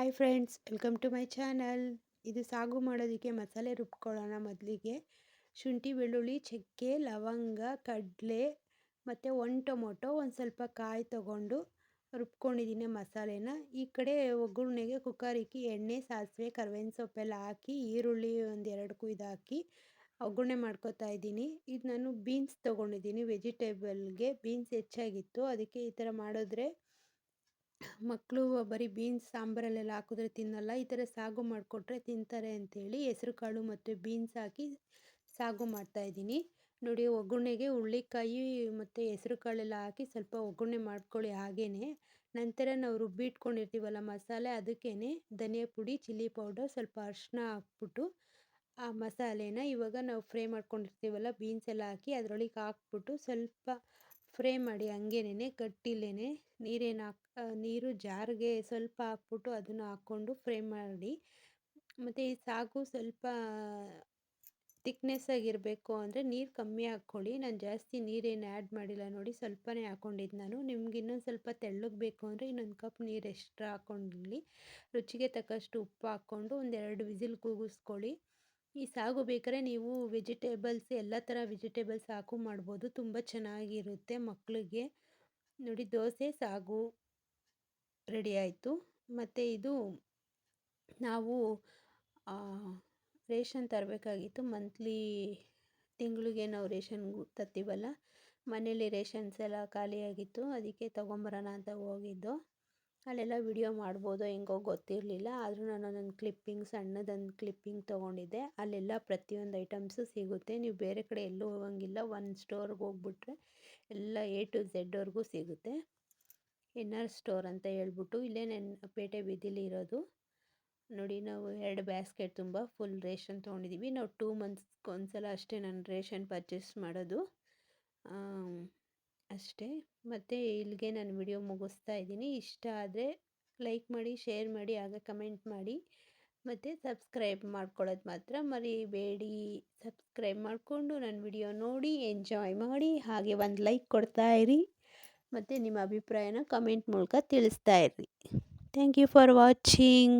Hi friends welcome to my channel ಇದು ಸಾಗು ಮಾಡೋದಕ್ಕೆ ಮಸಾಲೆ ರುಬ್ಕೊಳ್ಳೋಣ ಮೊದಲಿಗೆ. ಶುಂಠಿ, ಬೆಳ್ಳುಳ್ಳಿ, ಚಕ್ಕೆ, ಲವಂಗ, ಕಡಲೆ ಮತ್ತು ಒಂದು ಟೊಮೊಟೊ ಒಂದು ಸ್ವಲ್ಪ ಕಾಯಿ ತೊಗೊಂಡು ರುಬ್ಕೊಂಡಿದ್ದೀನಿ ಮಸಾಲೆನ. ಈ ಕಡೆ ಒಗ್ಗರಣೆಗೆ ಕುಕ್ಕರ್ ಇಕ್ಕಿ ಎಣ್ಣೆ, ಸಾಸಿವೆ, ಕರ್ಬೇವಿನ ಸೊಪ್ಪೆಲ್ಲ ಹಾಕಿ, ಈರುಳ್ಳಿ ಒಂದು ಎರಡು ಕುಯ್ದು ಹಾಕಿ ಒಗ್ಗರಣೆ ಮಾಡ್ಕೋತಾ ಇದ್ದೀನಿ. ಇದು ನಾನು ಬೀನ್ಸ್ ತೊಗೊಂಡಿದ್ದೀನಿ. ವೆಜಿಟೇಬಲ್ಗೆ ಬೀನ್ಸ್ ಹೆಚ್ಚಾಗಿತ್ತು. ಅದಕ್ಕೆ ಈ ಥರ ಮಾಡಿದ್ರೆ ಮಕ್ಕಳು ಬರೀ ಬೀನ್ಸ್ ಸಾಂಬಾರಲ್ಲೆಲ್ಲ ಹಾಕಿದ್ರೆ ತಿನ್ನಲ್ಲ, ಈ ಥರ ಸಾಗು ಮಾಡಿಕೊಟ್ರೆ ತಿಂತಾರೆ ಅಂಥೇಳಿ ಹೆಸ್ರು ಕಾಳು ಮತ್ತು ಬೀನ್ಸ್ ಹಾಕಿ ಸಾಗು ಮಾಡ್ತಾಯಿದ್ದೀನಿ ನೋಡಿ ಒಗ್ಗರಣೆಗೆ ಹುಳ್ಳಿಕಾಯಿ ಮತ್ತು ಹೆಸ್ರು ಕಾಳೆಲ್ಲ ಹಾಕಿ ಸ್ವಲ್ಪ ಒಗ್ಗರಣೆ ಮಾಡ್ಕೊಳ್ಳಿ ಹಾಗೇ ನಂತರ ನಾವು ರುಬ್ಬಿ ಇಟ್ಕೊಂಡಿರ್ತೀವಲ್ಲ ಮಸಾಲೆ ಅದಕ್ಕೇ ಧನಿಯಾ ಪುಡಿ, ಚಿಲ್ಲಿ ಪೌಡರ್, ಸ್ವಲ್ಪ ಅರಿಶಿನ ಹಾಕ್ಬಿಟ್ಟು ಆ ಮಸಾಲೆನ ಇವಾಗ ನಾವು ಫ್ರೈ ಮಾಡ್ಕೊಂಡಿರ್ತೀವಲ್ಲ ಬೀನ್ಸ್ ಎಲ್ಲ ಹಾಕಿ ಅದರೊಳಗೆ ಹಾಕ್ಬಿಟ್ಟು ಸ್ವಲ್ಪ ಫ್ರೈ ಮಾಡಿ ಹಂಗೇನೆ ಗಟ್ಟಿಲೇ ನೀರೇನು ಹಾಕ್ ನೀರು ಜಾರಿಗೆ ಸ್ವಲ್ಪ ಹಾಕ್ಬಿಟ್ಟು ಅದನ್ನು ಹಾಕ್ಕೊಂಡು ಫ್ರೈ ಮಾಡಿ, ಮತ್ತು ಈ ಸಾಗು ಸ್ವಲ್ಪ ತಿಕ್ನೆಸ್ ಆಗಿರಬೇಕು ಅಂದರೆ ನೀರು ಕಮ್ಮಿ ಹಾಕ್ಕೊಳ್ಳಿ. ನಾನು ಜಾಸ್ತಿ ನೀರೇನು ಆ್ಯಡ್ ಮಾಡಿಲ್ಲ ನೋಡಿ ಸ್ವಲ್ಪನೇ ಹಾಕ್ಕೊಂಡಿದ್ದು ನಾನು. ನಿಮ್ಗೆ ಇನ್ನೊಂದು ಸ್ವಲ್ಪ ತೆಳ್ಳಗೆ ಬೇಕು ಅಂದರೆ ಇನ್ನೊಂದು ಕಪ್ ನೀರು ಎಕ್ಸ್ಟ್ರಾ ಹಾಕ್ಕೊಂಡಿರಲಿ. ರುಚಿಗೆ ತಕ್ಕಷ್ಟು ಉಪ್ಪು ಹಾಕ್ಕೊಂಡು ಒಂದೆರಡು ವಿಸಿಲ್ ಕೂಗಿಸ್ಕೊಳ್ಳಿ ಈ ಸಾಗು ಬೇಕಾದ್ರೆ ನೀವು ವೆಜಿಟೇಬಲ್ಸ್ ಎಲ್ಲ ಥರ ವೆಜಿಟೇಬಲ್ಸ್ ಸಾಕು ಮಾಡ್ಬೋದು. ತುಂಬ ಚೆನ್ನಾಗಿರುತ್ತೆ ಮಕ್ಕಳಿಗೆ ನೋಡಿ ದೋಸೆ, ಸಾಗು ರೆಡಿ ಆಯಿತು. ಮತ್ತು ಇದು ನಾವು ರೇಷನ್ ತರಬೇಕಾಗಿತ್ತು. ಮಂತ್ಲಿ ತಿಂಗಳಿಗೆ ನಾವು ರೇಷನ್ ತರ್ತೀವಲ್ಲ? ಮನೇಲಿ ರೇಷನ್ಸ್ ಎಲ್ಲ ಖಾಲಿಯಾಗಿತ್ತು. ಅದಕ್ಕೆ ತೊಗೊಂಬರೋಣ ಅಂತ ಹೋಗಿದ್ದು. ಅಲ್ಲೆಲ್ಲ ವಿಡಿಯೋ ಮಾಡ್ಬೋದು, ಹೆಂಗೋ ಗೊತ್ತಿರಲಿಲ್ಲ. ಆದರೂ ನಾನು ನನ್ನ ಕ್ಲಿಪ್ಪಿಂಗ್ ಸಣ್ಣದೊಂದು ಕ್ಲಿಪ್ಪಿಂಗ್ ತೊಗೊಂಡಿದ್ದೆ. ಅಲ್ಲೆಲ್ಲ ಪ್ರತಿಯೊಂದು ಐಟಮ್ಸು ಸಿಗುತ್ತೆ. ನೀವು ಬೇರೆ ಕಡೆ ಎಲ್ಲೂ ಹೋಗಂಗಿಲ್ಲ. ಒಂದು ಸ್ಟೋರ್ಗೆ ಹೋಗ್ಬಿಟ್ರೆ ಎಲ್ಲ ಎ ಟು ಝೆಡ್ವರೆಗೂ ಸಿಗುತ್ತೆ. ಎನ್ ಆರ್ ಸ್ಟೋರ್ ಅಂತ ಹೇಳ್ಬಿಟ್ಟು ಇಲ್ಲೇ ನನ್ನ ಪೇಟೆ ಬೀದಿಲಿ ಇರೋದು. ನೋಡಿ, ನಾವು ಎರಡು ಬ್ಯಾಸ್ಕೆಟ್ ತುಂಬ ಫುಲ್ ರೇಷನ್ ತೊಗೊಂಡಿದ್ದೀವಿ ನಾವು ಟೂ ಮಂತ್ಸ್ಗೆ ಒಂದ್ಸಲ ಅಷ್ಟೇ ನಾನು ರೇಷನ್ ಪರ್ಚೇಸ್ ಮಾಡೋದು. ಅಷ್ಟೇ. ಮತ್ತು ಇಲ್ಲಿಗೆ ನಾನು ವಿಡಿಯೋ ಮುಗಿಸ್ತಾ ಇದ್ದೀನಿ. ಇಷ್ಟ ಆದರೆ ಲೈಕ್ ಮಾಡಿ, ಶೇರ್ ಮಾಡಿ, ಆಗ ಕಮೆಂಟ್ ಮಾಡಿ. ಮತ್ತು ಸಬ್ಸ್ಕ್ರೈಬ್ ಮಾಡ್ಕೊಳ್ಳೋದು ಮಾತ್ರ ಮರಿಬೇಡಿ. ಸಬ್ಸ್ಕ್ರೈಬ್ ಮಾಡಿಕೊಂಡು ನನ್ನ ವಿಡಿಯೋ ನೋಡಿ, ಎಂಜಾಯ್ ಮಾಡಿ. ಹಾಗೆ ಒಂದು ಲೈಕ್ ಕೊಡ್ತಾ ಇರಿ. ಮತ್ತು ನಿಮ್ಮ ಅಭಿಪ್ರಾಯನ ಕಮೆಂಟ್ ಮೂಲಕ ತಿಳಿಸ್ತಾ ಇರಿ. Thank you for watching.